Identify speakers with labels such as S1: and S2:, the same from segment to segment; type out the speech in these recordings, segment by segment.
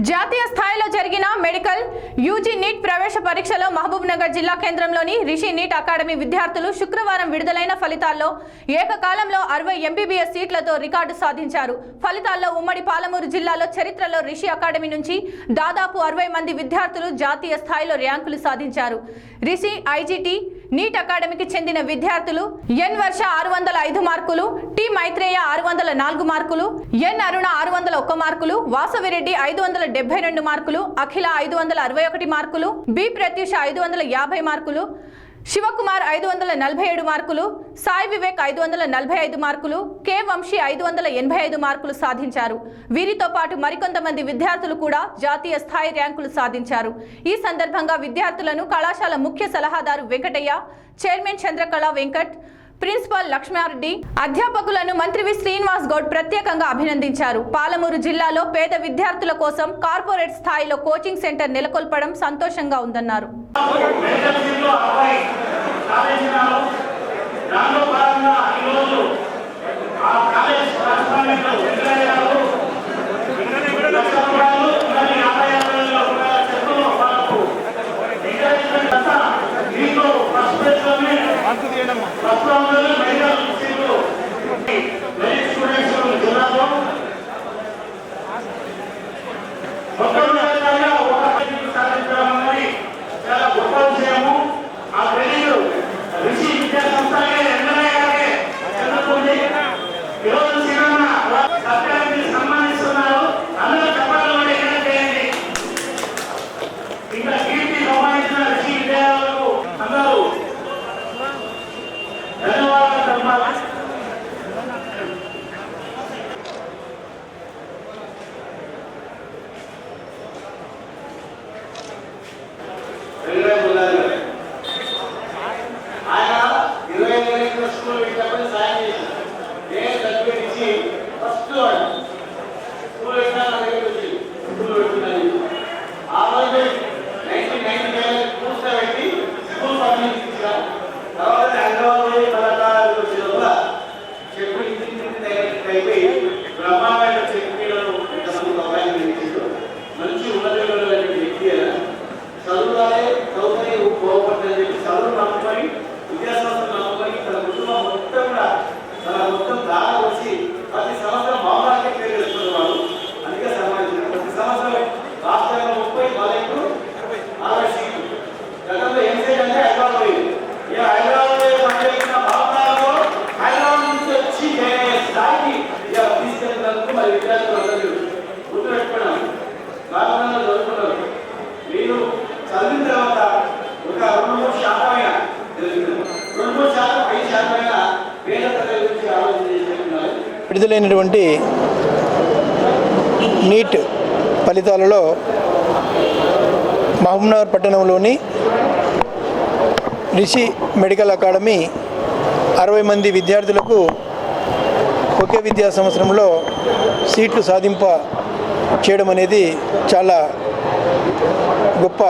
S1: జాతీయ స్థాయిలో జరిగిన మెడికల్ యూజీ నీట్ ప్రవేశ పరీక్షలో మహబూబ్ నగర్ జిల్లా కేంద్రంలోని రిషి నీట్ అకాడమీ విద్యార్థులు శుక్రవారం విడుదలైన ఫలితాల్లో ఏకకాలంలో అరవై ఎంబీబీఎస్ సీట్లతో రికార్డు సాధించారు. ఫలితాల్లో ఉమ్మడి పాలమూరు జిల్లాలో చరిత్రలో రిషి అకాడమీ నుంచి దాదాపు అరవై మంది విద్యార్థులు జాతీయ స్థాయిలో ర్యాంకులు సాధించారు. రిషి ఐజీటీ నీట్ అకాడమీకి చెందిన విద్యార్థులు ఎన్ వర్ష ఆరు వందల ఐదు మార్కులు టి మైత్రేయ ఆరు వందల నాలుగు మార్కులు ఎన్ అరుణ ఆరు వందల ఒక్క మార్కులు వాసవిరెడ్డి ఐదు వందల డెబ్బై రెండు మార్కులు అఖిల ఐదు వందల అరవై ఒకటి మార్కులు బి ప్రత్యూష ఐదు వందల యాభై మార్కులు శివకుమార్ ఐదు వందల నలభై ఏడు మార్కులు సాయి వివేక్ ఐదు వందల నలభై ఐదు మార్కులు కె వంశీ ఐదు వందల ఎనభై ఐదు మార్కులు సాధించారు. వీరితో పాటు మరికొంతమంది విద్యార్థులు కూడా జాతీయ స్థాయి ర్యాంకులు సాధించారు. ఈ సందర్భంగా విద్యార్థులను కళాశాల ముఖ్య సలహాదారు వెంకటయ్య చైర్మన్ చంద్రకళ వెంకట్ ప్రిన్సిపల్ లక్ష్మారెడ్డి అధ్యాపకులను మంత్రి వి. శ్రీనివాస్ గౌడ్ ప్రత్యేకంగా అభినందించారు. పాలమూరు జిల్లాలో పేద విద్యార్థుల కోసం కార్పొరేట్ స్థాయిలో కోచింగ్ సెంటర్ నెలకొల్పడం సంతోషంగా ఉందన్నారు.
S2: ఆ కాలేజ్ ప్లేస్లోనే ఫస్ట్ రౌండ్లోనే మెడికల్
S3: విడుదలైనటువంటి నీట్ ఫలితాలలో మహబూబ్నగర్ పట్టణంలోని రిషి మెడికల్ అకాడమీ అరవై మంది విద్యార్థులకు ఒకే విద్యా సంవత్సరంలో సీట్లు సాధింప చేయడం అనేది చాలా గొప్ప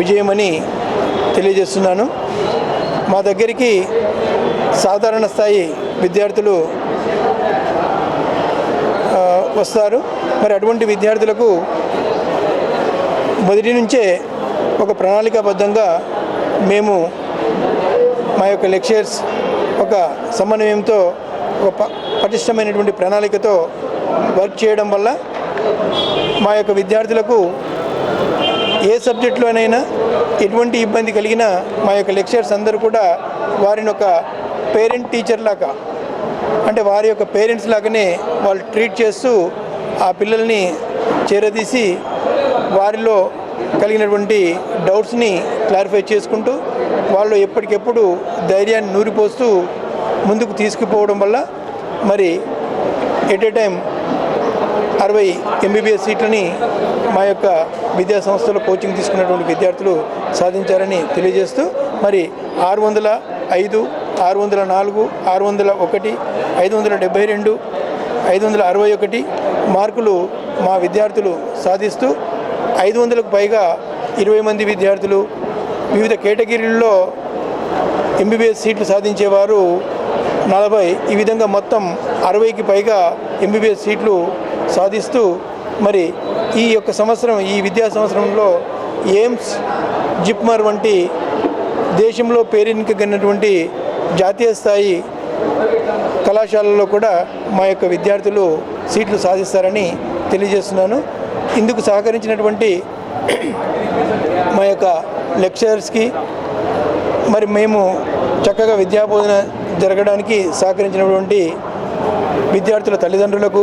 S3: విజయమని తెలియజేస్తున్నాను. మా దగ్గరికి సాధారణ స్థాయి విద్యార్థులు వస్తారు. మరి అటువంటి విద్యార్థులకు మొదటి నుంచే ఒక ప్రణాళికాబద్ధంగా మేము మా యొక్క లెక్చర్స్ ఒక సమన్వయంతో ఒక ప- పటిష్టమైనటువంటి ప్రణాళికతో వర్క్ చేయడం వల్ల మా యొక్క విద్యార్థులకు ఏ సబ్జెక్టులోనైనా ఎటువంటి ఇబ్బంది కలిగినా మా యొక్క లెక్చర్స్ అందరూ కూడా వారిని ఒక పేరెంట్ టీచర్ లాగా. అంటే వారి యొక్క పేరెంట్స్ లాగానే వాళ్ళు ట్రీట్ చేస్తూ ఆ పిల్లల్ని చేరదీసి వారిలో కలిగినటువంటి డౌట్స్ని క్లారిఫై చేసుకుంటూ వాళ్ళు ఎప్పటికెప్పుడు ధైర్యాన్ని నూరిపోస్తూ ముందుకు తీసుకుపోవడం వల్ల మరి ఎట్ ఏ టైం అరవై ఎంబీబీఎస్ సీట్లని మా యొక్క విద్యా సంస్థలో కోచింగ్ తీసుకున్నటువంటి విద్యార్థులు సాధించారని తెలియజేస్తూ మరి ఆరు వందల ఐదు ఆరు వందల నాలుగు ఆరు వందల ఒకటి ఐదు వందల డెబ్బై రెండు ఐదు వందల అరవై ఒకటి మార్కులు మా విద్యార్థులు సాధిస్తూ ఐదు వందలకు పైగా ఇరవై మంది విద్యార్థులు వివిధ కేటగిరీల్లో ఎంబీబీఎస్ సీట్లు సాధించేవారు నలభై. ఈ విధంగా మొత్తం అరవైకి పైగా ఎంబీబీఎస్ సీట్లు సాధిస్తూ మరి ఈ యొక్క సంవత్సరం ఈ విద్యా సంవత్సరంలో ఎయిమ్స్ జిప్మర్ వంటి దేశంలో పేరెన్నికగినటువంటి జాతీయ స్థాయి కళాశాలలో కూడా మా యొక్క విద్యార్థులు సీట్లు సాధిస్తారని తెలియజేస్తున్నాను. ఇందుకు సహకరించినటువంటి మా యొక్క లెక్చరర్స్కి మరి మేము చక్కగా విద్యాబోధన జరగడానికి సహకరించినటువంటి విద్యార్థుల తల్లిదండ్రులకు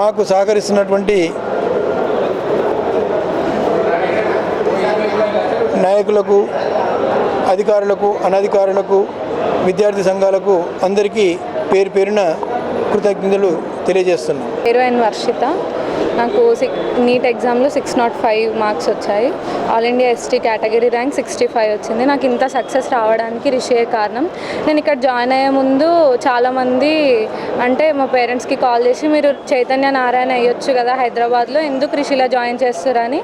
S3: మాకు సహకరిస్తున్నటువంటి నాయకులకు అధికారులకు అనధికారులకు విద్యార్థి సంఘాలకు అందరికీ పేరు పేరున కృతజ్ఞతలు
S4: తెలియజేస్తున్నాను హీరోయిన్ వర్షిత నాకు సిక్ నీట్ ఎగ్జామ్లో సిక్స్ నాట్ ఫైవ్ మార్క్స్ వచ్చాయి. All India ST category rank sixty five వచ్చింది. నాకు ఇంత సక్సెస్ రావడానికి రిషియే కారణం? నేను ఇక్కడ జాయిన్ అయ్యే ముందు చాలామంది అంటే మా పేరెంట్స్కి కాల్ చేసి మీరు చైతన్య నారాయణ అయ్యొచ్చు కదా హైదరాబాద్లో ఎందుకు రిషిలో జాయిన్ చేస్తారని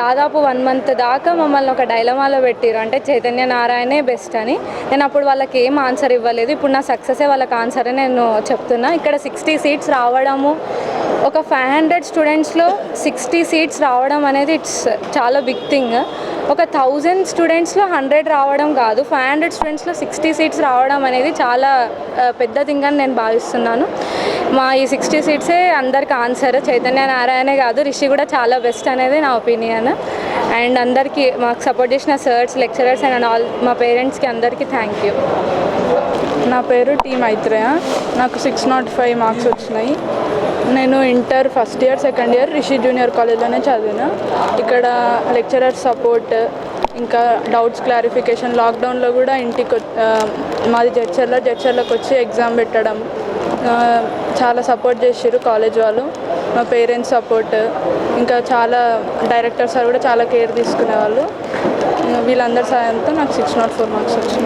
S4: దాదాపు వన్ మంత్ దాకా మమ్మల్ని ఒక డైలమాలో పెట్టారు అంటే చైతన్య నారాయణే బెస్ట్ అని. నేను అప్పుడు వాళ్ళకి ఏం ఆన్సర్ ఇవ్వలేదు. ఇప్పుడు నా సక్సెసే వాళ్ళకి ఆన్సర్ అని నేను చెప్తున్నా. ఇక్కడ సిక్స్టీ సీట్స్ రావడము ఒక ఫైవ్ హండ్రెడ్ స్టూడెంట్స్లో సిక్స్టీ సీట్స్ రావడం అనేది ఇట్స్ చాలా బిగ్ థింగ్ ఒక థౌజండ్ స్టూడెంట్స్లో హండ్రెడ్ రావడం కాదు ఫైవ్ హండ్రెడ్ స్టూడెంట్స్లో సిక్స్టీ సీట్స్ రావడం అనేది చాలా పెద్ద థింగ్ అని నేను భావిస్తున్నాను. మా ఈ సిక్స్టీ సీట్సే అందరికి ఆన్సర్ చైతన్య నారాయణే కాదు రిషి కూడా చాలా బెస్ట్ అనేది నా ఒపీనియన్ అండ్ అందరికీ మాకు సపోర్ట్ చేసిన సర్స్ లెక్చరర్స్ అండ్ ఆల్ మా పేరెంట్స్కి అందరికీ థ్యాంక్ యూ
S5: నా పేరు టీ మైత్రేయ. నాకు సిక్స్ నాట్ ఫైవ్ మార్క్స్ వచ్చినాయి. నేను inter first year second year Rishi junior కాలేజ్లోనే చదివిన. ఇక్కడ లెక్చరర్ సపోర్ట్ ఇంకా డౌట్స్ క్లారిఫికేషన్ లాక్డౌన్లో కూడా ఇంటికి మాది జడ్చర్లో జడ్చర్లోకి వచ్చి ఎగ్జామ్ పెట్టడం చాలా సపోర్ట్ చేసారు కాలేజ్ వాళ్ళు. మా పేరెంట్స్ సపోర్ట్ ఇంకా చాలా డైరెక్టర్ సార్ కూడా చాలా కేర్ తీసుకునేవాళ్ళు. వీళ్ళందరి సాయంతో నాకు సిక్స్ నాట్ ఫోర్ మార్క్స్ వచ్చింది